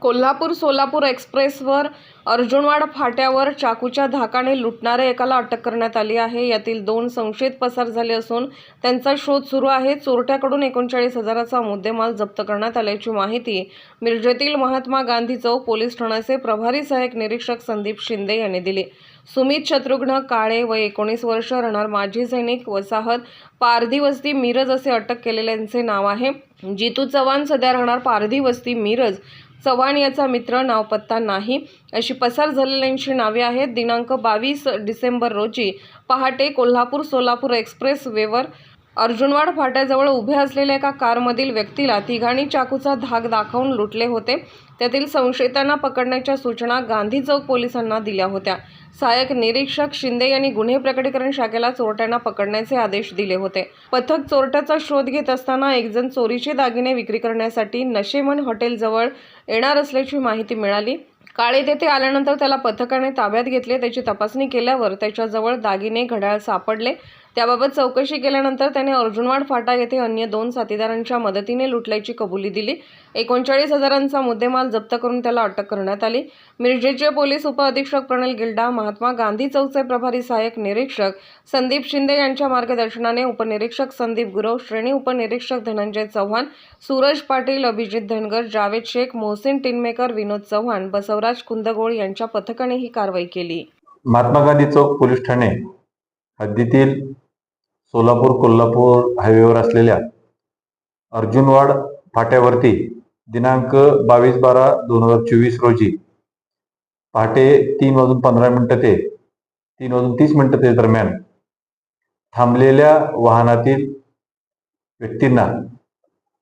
कोल्हापूर सोलापूर एक्सप्रेसवर अर्जुनवाड फाट्यावर चाकूच्या धाकाने लुटणाऱ्या एकाला अटक करण्यात आली आहे. यातील दोन संशयित पसार झाले असून त्यांचा शोध सुरू आहे. चोरट्याकडून एकोणचाळीस हजाराचा मुद्देमाल जप्त करण्यात आल्याची माहिती मिरजेतील महात्मा गांधी चौक पोलीस ठाण्याचे प्रभारी सहाय्यक निरीक्षक संदीप शिंदे यांनी दिली. सुमित शत्रुघ्न काळे व एकोणीस वर्ष राहणार माजी सैनिक वसाहत पारधी वस्ती मिरज असे अटक केलेल्यांचे नाव आहे. जितू चव्हाण सध्या राहणार पारधी वस्ती मिरज. चव्हाण याचा मित्र नावपत्ता नाही. अशी पसार झालेल्यांची नावे आहेत. दिनांक बावीस डिसेंबर रोजी पहाटे कोल्हापूर सोलापूर एक्सप्रेस वेवर अर्जुनवाड फाट्याजवळ उभे असलेल्या एका कारमधील व्यक्तीला तिघांनी चाकूचा धाक दाखवून लुटले होते. त्यातील संशयितांना पकडण्याच्या सूचना गांधी चौक पोलिसांना दिल्या होत्या. सहाय्यक निरीक्षक शिंदे यांनी गुन्हे प्रकटीकरण शाखेला चोरट्यांना पकडण्याचे आदेश दिले होते. पथक चोरट्याचा शोध घेत असताना एकजण चोरीचे दागिने विक्री करण्यासाठी नशेमन हॉटेलजवळ येणार असल्याची माहिती मिळाली. काळे तेथे आल्यानंतर त्याला पथकाने ताब्यात घेतले. त्याची तपासणी केल्यावर त्याच्याजवळ दागिने घड्याळ सापडले. त्याबाबत चौकशी केल्यानंतर त्याने अर्जुनवाड फाटा येथे अन्य दोन साथीदारांच्या मदतीने लुटल्याची कबुली दिली. एकोणचाळीस हजारांचा मुद्देमाल जप्त करून त्याला अटक करण्यात आली. मिरजेचे पोलीस उपअधीक्षक प्रणल गिल्डा महात्मा गांधी चौकचे प्रभारी सहाय्यक निरीक्षक संदीप शिंदे यांच्या मार्गदर्शनाने उपनिरीक्षक संदीप गुरव श्रेणी उपनिरीक्षक धनंजय चव्हाण सूरज पाटील अभिजित धनगर जावेद शेख मोहसिन टिनमेकर विनोद चव्हाण बसवराज कुंदगोळ यांच्या पथकाने ही कारवाई केली. महात्मा गांधी चौक पोलीस ठाणे हद्दीतील सोलापूर कोल्हापूर हायवेवर असलेल्या अर्जुनवाड फाट्यावरती दिनांक बावीस बारा दोन हजार चोवीस रोजी पहाटे तीन वाजून पंधरा मिनिटं ते तीन वाजून तीस मिनिटं ते दरम्यान थांबलेल्या वाहनातील व्यक्तींना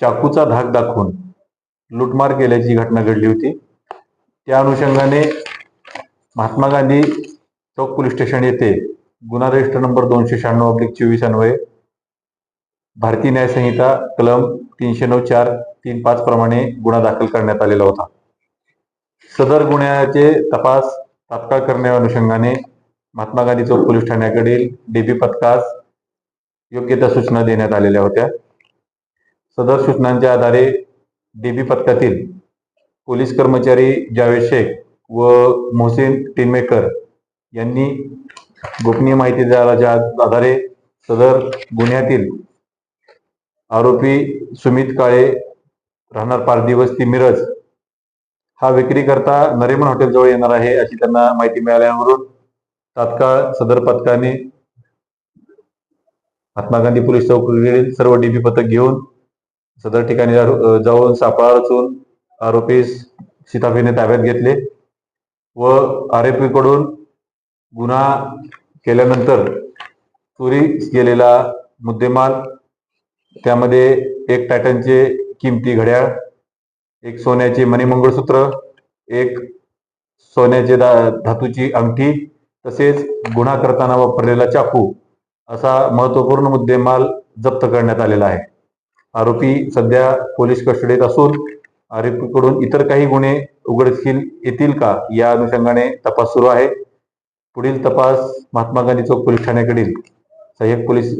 चाकूचा धाक दाखवून लूटमार केल्याची घटना घडली होती. त्या अनुषंगाने महात्मा गांधी चौक पोलीस स्टेशन येथे गुन्हा रजिस्टर नंबर दोनशे शहाण्णव अब्लिक चोवीस अन्वये. भारतीय न्यायसंहिता कलम तीनशे नऊ चार तीन पाच प्रमाणे गुन्हा दाखल करण्यात आलेला होता. सदर गुन्ह्याचे तपास तात्काळ करण्या अनुषंगाने महात्मा गांधी चौक पोलीस ठाण्याकडील डीबी पथकास योग्य त्या सूचना देण्यात आलेल्या होत्या. सदर सूचनांच्या आधारे डीबी पथकातील पोलीस कर्मचारी जावेद शेख व मोहसिन टिनमेकर यांनी गोपनीय माहिती द्याच्या आधारे सदर गुन्ह्यातील आरोपी सुमित काळे राहणार पारधी ती मिरज हा विक्री करता नरेमन हॉटेल जवळ येणार आहे अशी त्यांना माहिती मिळाल्यावरून तात्काळ सदर पथकाने महात्मा गांधी पोलीस चौकीकडील सर्व डीबी पथक घेऊन सदर ठिकाणी जाऊन सापळा रचून आरोपी सीताफीने ताब्यात घेतले व आरोपीकडून गुन्हा केल्यानंतर चोरी गेलेला मुद्देमाल त्यामध्ये एक टायटनचे किमती घड्याळ एक सोन्याचे मणिमंगळसूत्र एक सोन्याचे दा धातूची अंगठी तसेच गुन्हा करताना वापरलेला चाकू असा महत्त्वपूर्ण मुद्देमाल जप्त करण्यात आलेला आहे. आरोपी सध्या पोलीस कस्टडीत असून आरोपीकडून इतर काही गुन्हे उघडकील येतील का या अनुषंगाने तपास सुरू आहे. पुढील तपास महात्मा गांधी चौक पोलीस ठाण्याकडील सहाय्यक पोलीस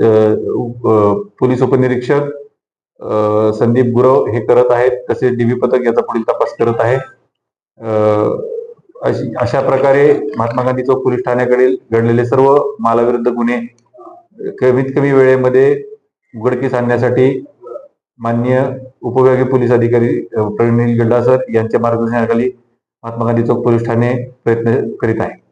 पोलीस उपनिरीक्षक संदीप गुरव हे करत आहेत तसेच डीबी पथक याचा पुढील तपास करत आहे. अशी अशा प्रकारे महात्मा गांधी चौक पोलीस ठाण्याकडील घडलेले सर्व मालाविरुद्ध गुन्हे कमीत कमी वेळेमध्ये उघडकीस आणण्यासाठी मान्य उपविभागीय पोलीस अधिकारी प्रवीण गड्डा सर यांच्या मार्गदर्शनाखाली महात्मा गांधी चौक पोलीस ठाणे प्रयत्न करीत आहे.